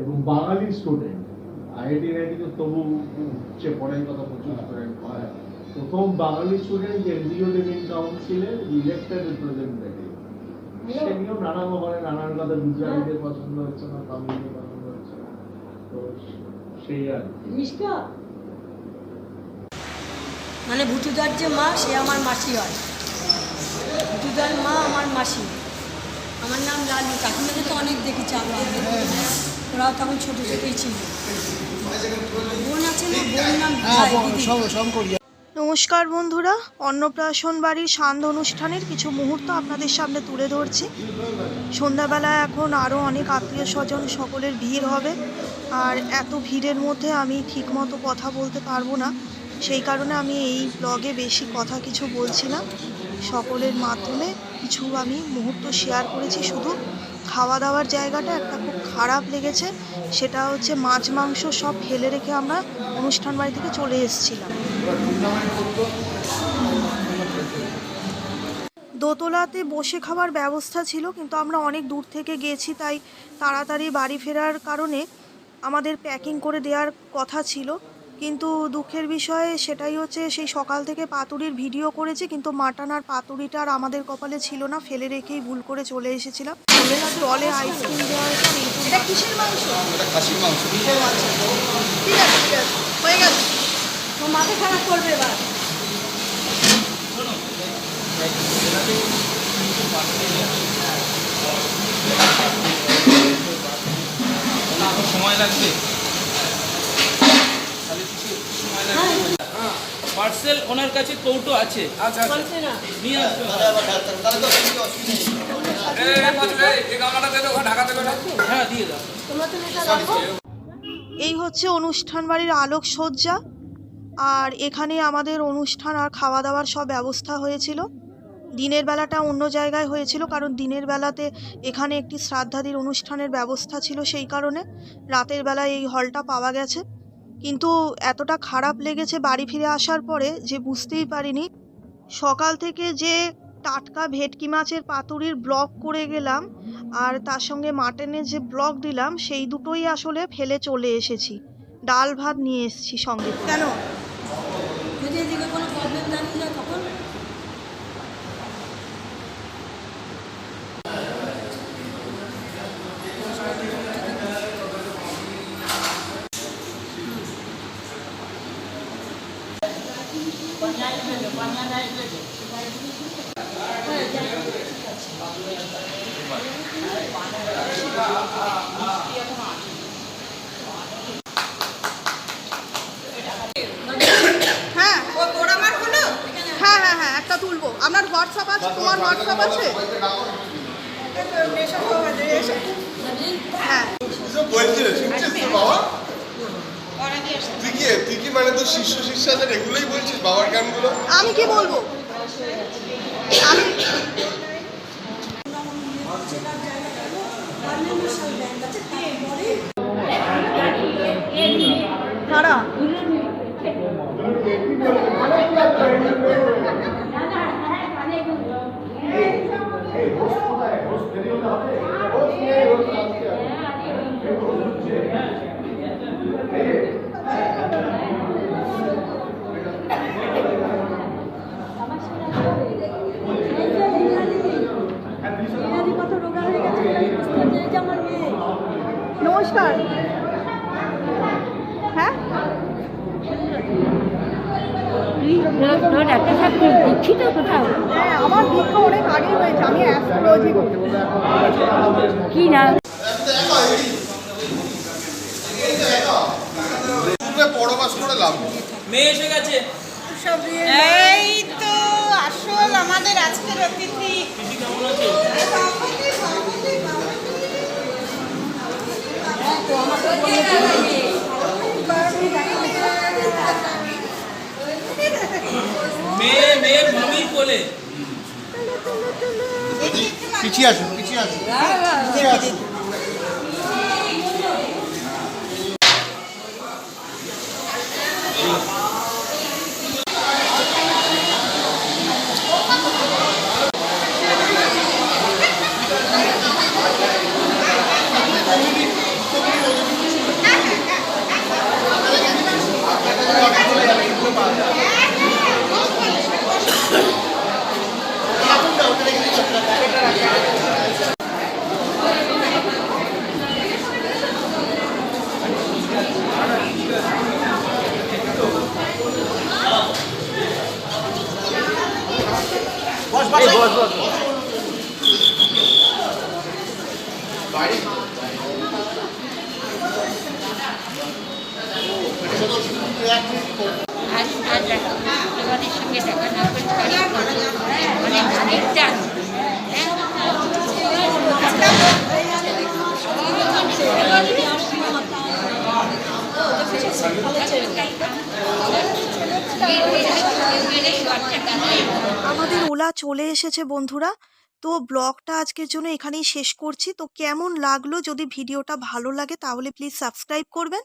এবং বাঙালি student IIT IIT তো তবু উচ্চে পড়াই কথা প্রচুর স্টুডেন্ট হয়। প্রথম বাঙালি স্টুডেন্ট এনজিও লিভিং কাউন্সিলের ইলেক্টেড রিপ্রেজেন্টেটিভ সে নিয়েও নানা ব্যাপারে নানান কথা গুজরাটিদের পছন্দ হচ্ছে না তামিলদের পছন্দ হচ্ছে না। তো সেই আর মানে ভুটুদার যে মা সে আমার মাসি হয়। ভুটুদার মা আমার মাসি। আমার নাম লালু। কাকিমাকে তো অনেক দেখেছি আমরা ওরাও তখন ছোটো ছোটোই ছিল। বোন আছে না? বোন নাম দিদি। নমস্কার বন্ধুরা, অন্নপ্রাশন বাড়ির সান্ধ্য অনুষ্ঠানের কিছু মুহূর্ত আপনাদের সামনে তুলে ধরছি। সন্ধ্যাবেলায় এখন আরও অনেক আত্মীয় স্বজন সকলের ভিড় হবে, আর এত ভিড়ের মধ্যে আমি ঠিকমতো কথা বলতে পারব না। সেই কারণে আমি এই ব্লগে বেশি কথা কিছু বলছি না। সকলের মাধ্যমে কিছু আমি মুহূর্ত শেয়ার করেছি, শুধু খাওয়া দাওয়ার জায়গাটা একটা খুব খারাপ লেগেছে। সেটা হচ্ছে মাছ, মাংস সব ফেলে রেখে আমরা অনুষ্ঠান বাড়ি থেকে চলে এসেছিলাম। দোতলাতে বসে খাওয়ার ব্যবস্থা ছিল, কিন্তু আমরা অনেক দূর থেকে গেছি, তাই তাড়াতাড়ি বাড়ি ফেরার কারণে আমাদের প্যাকিং করে দেওয়ার কথা ছিল। কিন্তু দুঃখের বিষয় সেটাই হচ্ছে সেই সকাল থেকে পাতুরির ভিডিও করেছি কিন্তু মাটন আর পাতুরিটা আর আমাদের কপালে ছিল না ফেলে রেখেই ভুল করে চলে এসেছিলাম। জলে আইসক্রিম দেওয়ার পর এটা কিসের মাংস? খাসির মাংস। ঠিক আছে ঠিক আছে হয়ে গেল। তো মাথা খারাপ করবে এবার। সময় লাগবে। পার্সেল ওনার কাছে কৌটো আছে। আচ্ছা নিয়ে আসবে হ্যাঁ দিয়ে দাও। তোমরা তো এটা রাখো। এই হচ্ছে অনুষ্ঠান বাড়ির আলোকসজ্জা। আর এখানে আমাদের অনুষ্ঠান আর খাওয়া দাওয়ার সব ব্যবস্থা হয়েছিল। দিনের বেলাটা অন্য জায়গায় হয়েছিল কারণ দিনের বেলাতে এখানে একটি শ্রাদ্ধাদির অনুষ্ঠানের ব্যবস্থা ছিল সেই কারণে। রাতের বেলায় এই হলটা পাওয়া গেছে। কিন্তু এতটা খারাপ লেগেছে বাড়ি ফিরে আসার পরে যে বুঝতেই পারিনি। সকাল থেকে যে টাটকা ভেটকি মাছের পাতুরির ব্লক করে গেলাম আর তার সঙ্গে মাটনের যে ব্লক দিলাম, সেই দুটোই আসলে ফেলে চলে এসেছি। ডাল ভাত নিয়ে এসেছি সঙ্গে। কেন? হ্যাঁ হ্যাঁ হ্যাঁ হ্যাঁ একটা তুলবো। আপনার হোয়াটসঅ্যাপ আছে? তোমার হোয়াটসঅ্যাপ আছে? হ্যাঁ। তুই কি তুই কি মানে তোর শিষ্য শিষ্যাদের এগুলোই বলছিস বাবার গানগুলো? আমি কি বলব? আমি কারা কত রোগা হয়ে গেছে আমার মেয়ে নমস্কার হ্যাঁ? হ্যাঁ আমার দীক্ষা অনেক আগে হয়েছে আমি অ্যাস্ট্রোলজি কি না? করে লাভ মেয়ে এসে গেছে। এই তো আসল আমাদের আজকের অতিথি। কেমন আছে? মেয়ে মেয়ে মমি কোলে। পিছিয়ে আসুন পিছিয়ে আসুন। হ্যাঁ, হ্যাঁ, হ্যাঁ। পিছিয়ে আসুন। আমাদের ওলা চলে এসেছে বন্ধুরা। তো ব্লগটা আজকের জন্য এখানেই শেষ করছি। তো কেমন লাগল যদি ভিডিওটা ভালো লাগে তাহলে প্লিজ সাবস্ক্রাইব করবেন।